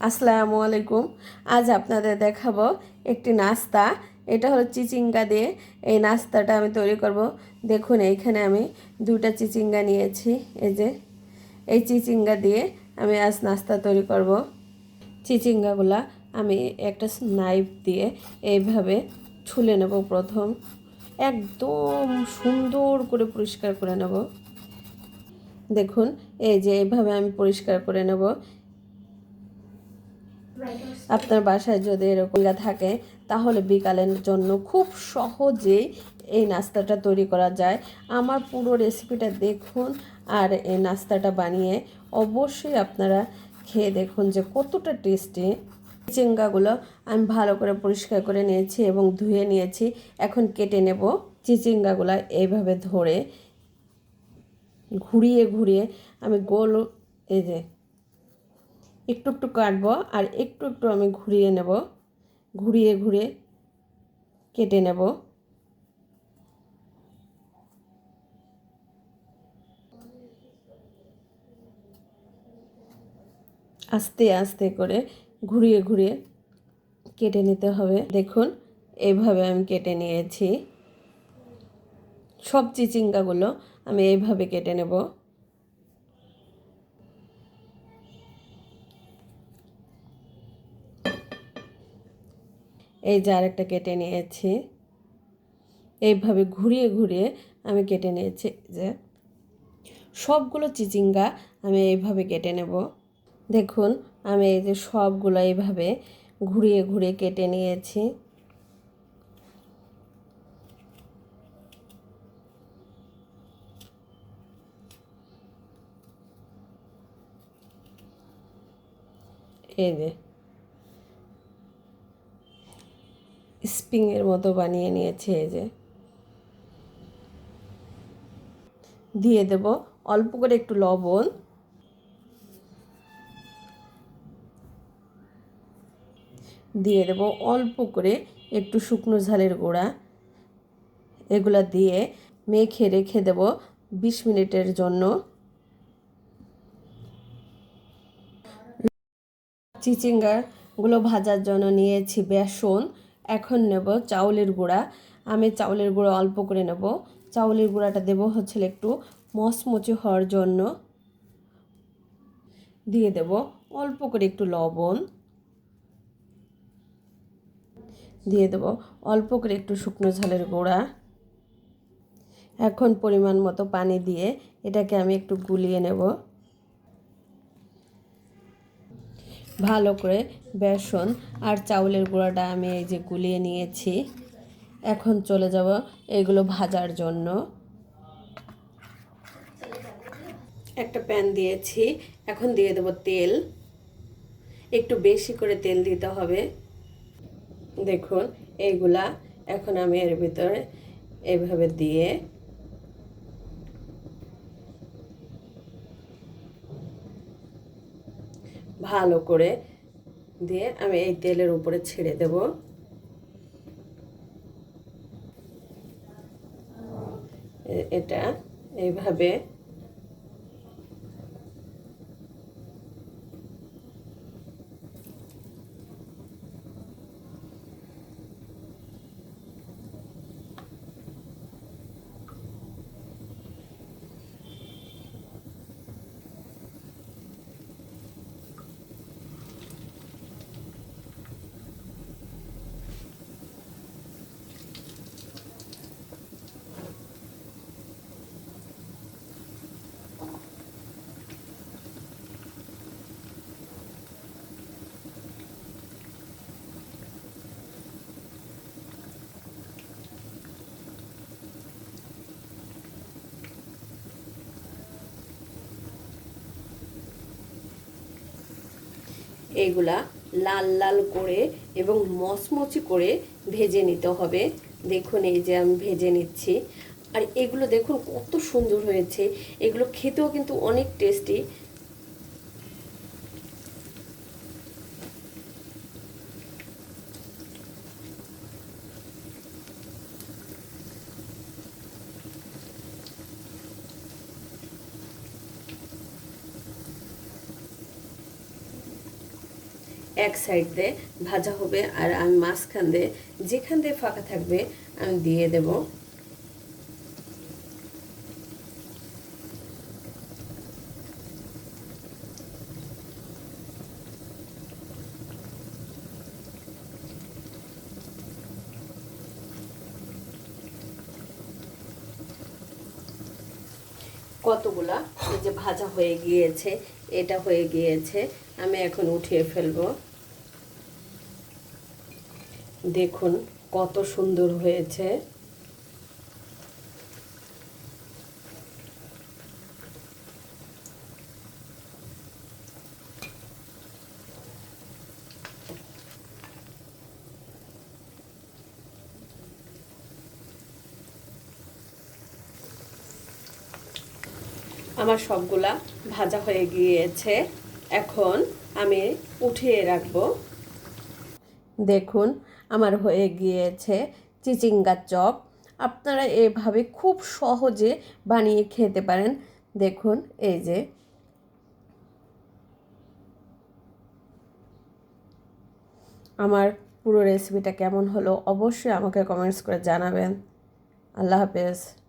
আসসালামু আলাইকুম। আজ আপনাদের দেখাবো একটি নাস্তা। এটা হলো চিচিঙ্গা দিয়ে। এই নাস্তাটা আমি তৈরি করব। দেখুন, এইখানে আমি দুটা চিচিঙ্গা নিয়েছি। এই যে, এই চিচিঙ্গা দিয়ে আমি আজ নাস্তা তৈরি করব। চিচিঙ্গাগুলা আমি একটা নাইফ দিয়ে এইভাবে ছুলে নেব প্রথম। একদম সুন্দর করে পরিষ্কার করে নেব। দেখুন, এই যে এইভাবে আমি পরিষ্কার করে নেব। আপনার বাসায় যদি এরকম থাকে, তাহলে বিকালের জন্য খুব সহজেই এই নাস্তাটা তৈরি করা যায়। আমার পুরো রেসিপিটা দেখুন আর এই নাস্তাটা বানিয়ে অবশ্যই আপনারা খেয়ে দেখুন যে কতটা টেস্টি চিচিঙ্গাগুলো আমি ভালো করে পরিষ্কার করে নিয়েছি এবং ধুয়ে নিয়েছি। এখন কেটে নেব চিচিঙ্গাগুলো এইভাবে ধরে। ঘুরিয়ে ঘুরিয়ে আমি গোল এই যে একটু একটু কাটবো আর একটু একটু আমি ঘুরিয়ে নেব। ঘুরিয়ে ঘুরিয়ে কেটে নেব। আস্তে আস্তে করে ঘুরিয়ে ঘুরিয়ে কেটে নিতে হবে। দেখুন এইভাবে আমি কেটে নিয়েছি। সব চিচিঙ্গাগুলো আমি এইভাবে কেটে নেব। এই যে আরেকটা কেটে নিয়েছি। এইভাবে ঘুরিয়ে ঘুরিয়ে আমি কেটে নিয়েছি যে। সবগুলো চিচিঙ্গা আমি এইভাবে কেটে নেব। দেখুন, আমি এই যে সবগুলো এইভাবে ঘুরিয়ে ঘুরিয়ে কেটে নিয়েছি। এই যে স্প্রিংয়ের মতো বানিয়ে নিয়েছে এই যে। দিয়ে দেব অল্প করে একটু লবণ। দিয়ে দেব অল্প করে একটু শুকনো ঝালের গুঁড়া। এগুলা দিয়ে মেখে রেখে দেব বিশ মিনিটের জন্য। চিচিঙ্গাগুলো ভাজার জন্য নিয়েছি বেসন। এখন নেব চাউলের গুঁড়া। আমি চাউলের গুঁড়া অল্প করে নেব। চাউলের গুঁড়াটা দেব হচ্ছে একটু মচমচে হওয়ার জন্য। দিয়ে দেব অল্প করে একটু লবণ। দিয়ে দেব অল্প করে একটু শুকনো ঝালের গুঁড়া। এখন পরিমাণ মতো পানি দিয়ে এটাকে আমি একটু গুলিয়ে নেব। ভালো করে বেসন আর চাউলের গুঁড়াটা আমি এই যে গুলিয়ে নিয়েছি। এখন চলে যাব এগুলো ভাজার জন্য। একটা প্যান দিয়েছি, এখন দিয়ে দেব তেল। একটু বেশি করে তেল দিতে হবে। দেখুন, এইগুলা এখন আমি এর ভিতরে এইভাবে দিয়ে ভালো করে দিয়ে আমি এই তেলের উপরে ছেড়ে দেব। এটা এইভাবে এইগুলা লাল লাল করে এবং মচমচি করে ভেজে নিতে হবে। দেখুন এই যে আমি ভেজে নিচ্ছি। আর এগুলো দেখুন কত সুন্দর হয়েছে। এগুলো খেতেও কিন্তু অনেক টেস্টি এক সাইড দিয়ে ভাজা হবে আর আমি মাঝখান দিয়ে যেখান দিয়ে ফাঁকা থাকবে আমি দিয়ে দেব। কতগুলা? যে ভাজা হয়ে গিয়েছে, এটা হয়ে গিয়েছে, আমি এখন উঠিয়ে ফেলব। দেখুন কত সুন্দর হয়েছে। আমার সবগুলা ভাজা হয়ে গিয়েছে। এখন আমি উঠিয়ে রাখব। দেখুন আমার হয়ে গিয়েছে চিচিঙ্গার চপ। আপনারা এভাবে খুব সহজে বানিয়ে খেতে পারেন। দেখুন, এই যে। আমার পুরো রেসিপিটা কেমন হলো অবশ্যই আমাকে কমেন্টস করে জানাবেন। আল্লাহ হাফেজ।